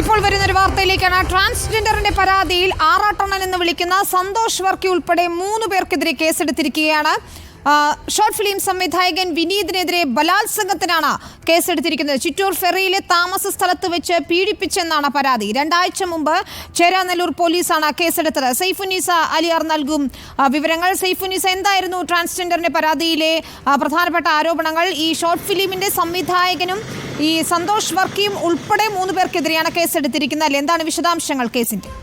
ഇപ്പോൾ വരുന്ന ഒരു വാർത്തയിലേക്കാണ്. ട്രാൻസ്ജെൻഡറിന്റെ പരാതിയിൽ ആറാട്ടണ്ണൻ എന്ന് വിളിക്കുന്ന സന്തോഷ് വർക്കി ഉൾപ്പെടെ മൂന്ന് പേർക്കെതിരെ കേസെടുത്തിരിക്കുകയാണ്. ഷോർട്ട് ഫിലിം സംവിധായകൻ വിനീതിനെതിരെ ബലാത്സംഗത്തിനാണ് കേസെടുത്തിരിക്കുന്നത്. ചിറ്റൂർ ഫെറിയിലെ താമസ സ്ഥലത്ത് വെച്ച് പീഡിപ്പിച്ചെന്നാണ് പരാതി. രണ്ടാഴ്ച മുമ്പ് ചേരാനല്ലൂർ പോലീസാണ് കേസെടുത്തത്. സൈഫുനീസ അലിയാർ നൽകും വിവരങ്ങൾ. സൈഫുനീസ എന്തായിരുന്നു ട്രാൻസ്ജെൻഡറിന്റെ പരാതിയിലെ പ്രധാനപ്പെട്ട ആരോപണങ്ങൾ? ഈ ഷോർട്ട് ഫിലിമിന്റെ സംവിധായകനും ഈ സന്തോഷ് വർക്കിയും ഉൾപ്പെടെ മൂന്ന് പേർക്കെതിരെയാണ് കേസെടുത്തിരിക്കുന്നത്. എന്താണ് വിശദാംശങ്ങൾ കേസിന്റെ?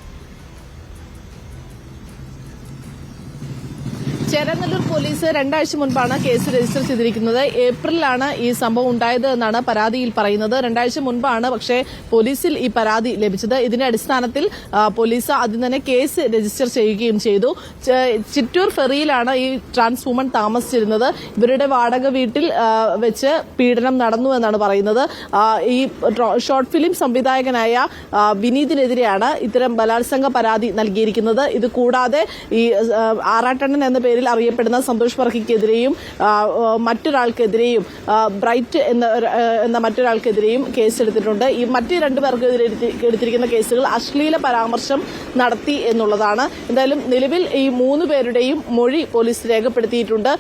ചേരാനല്ലൂർ പോലീസ് രണ്ടാഴ്ച മുൻപാണ് കേസ് രജിസ്റ്റർ ചെയ്തിരിക്കുന്നത്. ഏപ്രിലാണ് ഈ സംഭവം ഉണ്ടായത് എന്നാണ് പരാതിയിൽ പറയുന്നത്. രണ്ടാഴ്ച മുൻപാണ് പക്ഷേ പോലീസിൽ ഈ പരാതി ലഭിച്ചത്. ഇതിന്റെ അടിസ്ഥാനത്തിൽ പോലീസ് ആദ്യം തന്നെ കേസ് രജിസ്റ്റർ ചെയ്യുകയും ചെയ്തു. ചിറ്റൂർ ഫെറിയിലാണ് ഈ ട്രാൻസ് വുമൺ താമസിച്ചിരുന്നത്. ഇവരുടെ വാടക വീട്ടിൽ വെച്ച് പീഡനം നടന്നു എന്നാണ് പറയുന്നത്. ഈ ഷോർട്ട് ഫിലിം സംവിധായകനായ വിനീതിനെതിരെയാണ് ഇത്തരം ബലാത്സംഗ പരാതി നൽകിയിരിക്കുന്നത്. ഇത് കൂടാതെ ഈ ആറാട്ടണ്ണൻ എന്ന പേരിൽ അറിയപ്പെടുന്ന സന്തോഷ് വർക്കിക്കെതിരെയും മറ്റൊരാൾക്കെതിരെയും ബ്രൈറ്റ് എന്ന എന്ന മറ്റൊരാൾക്കെതിരെയും കേസെടുത്തിട്ടുണ്ട്. ഈ മറ്റ് രണ്ടു പേർക്കെതിരെ എടുത്തി- എടുത്തിരിക്കുന്ന കേസുകൾ അശ്ലീല പരാമർശം നടത്തി എന്നുള്ളതാണ്. എന്തായാലും നിലവിൽ ഈ മൂന്ന് പേരുടെയും മൊഴി പോലീസ് രേഖപ്പെടുത്തിയിട്ടുണ്ട്.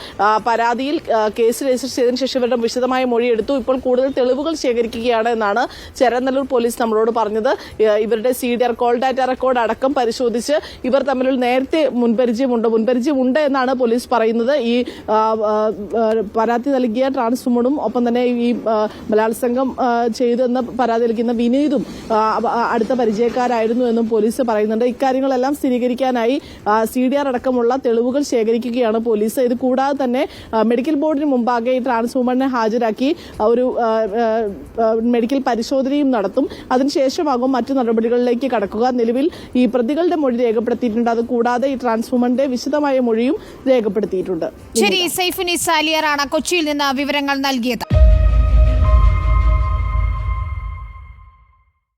പരാതിയിൽ കേസ് രജിസ്റ്റർ ചെയ്തതിനു ശേഷം ഇവരുടെ വിശദമായ മൊഴി എടുത്തു. ഇപ്പോൾ കൂടുതൽ തെളിവുകൾ ശേഖരിക്കുകയാണ് എന്നാണ് ചേരനല്ലൂർ പോലീസ് നമ്മളോട് പറഞ്ഞത്. ഇവരുടെ C D R call data record അടക്കം പരിശോധിച്ച് ഇവർ തമ്മിൽ നേരത്തെ മുൻപരിചയമുണ്ട്. മുൻപരിചയമുണ്ട് എന്നാണ് പോലീസ് പറയുന്നത്. ഈ പരാതി നൽകിയ ട്രാൻസ്ഫോമറും ഒപ്പം തന്നെ ഈ ബലാത്സംഗം ചെയ്തെന്ന് പരാതി നൽകുന്ന വിനീതും അടുത്ത പരിചയക്കാരായിരുന്നു എന്നും പോലീസ് പറയുന്നുണ്ട്. ഇക്കാര്യങ്ങളെല്ലാം സ്ഥിരീകരിക്കാനായി സി ഡി ആർ അടക്കമുള്ള തെളിവുകൾ ശേഖരിക്കുകയാണ് പോലീസ്. ഇത് കൂടാതെ തന്നെ മെഡിക്കൽ ബോർഡിന് മുമ്പാകെ ഈ ട്രാൻസ്ഫോമറിനെ ഹാജരാക്കി ഒരു മെഡിക്കൽ പരിശോധനയും നടത്തും. അതിനുശേഷമാകും മറ്റു നടപടികളിലേക്ക് കടക്കുക. നിലവിൽ ഈ പ്രതികളുടെ മൊഴി രേഖപ്പെടുത്തിയിട്ടുണ്ട്. അത് കൂടാതെ ഈ ട്രാൻസ്ഫോമറിന്റെ വിശദമായ മൊഴിയും രേഖപ്പെടുത്തിയിട്ടുണ്ട്. ശരി സൈഫുനീസ അലിയറാണ് കൊച്ചിയിൽ നിന്ന് വിവരങ്ങൾ നൽകിയത്.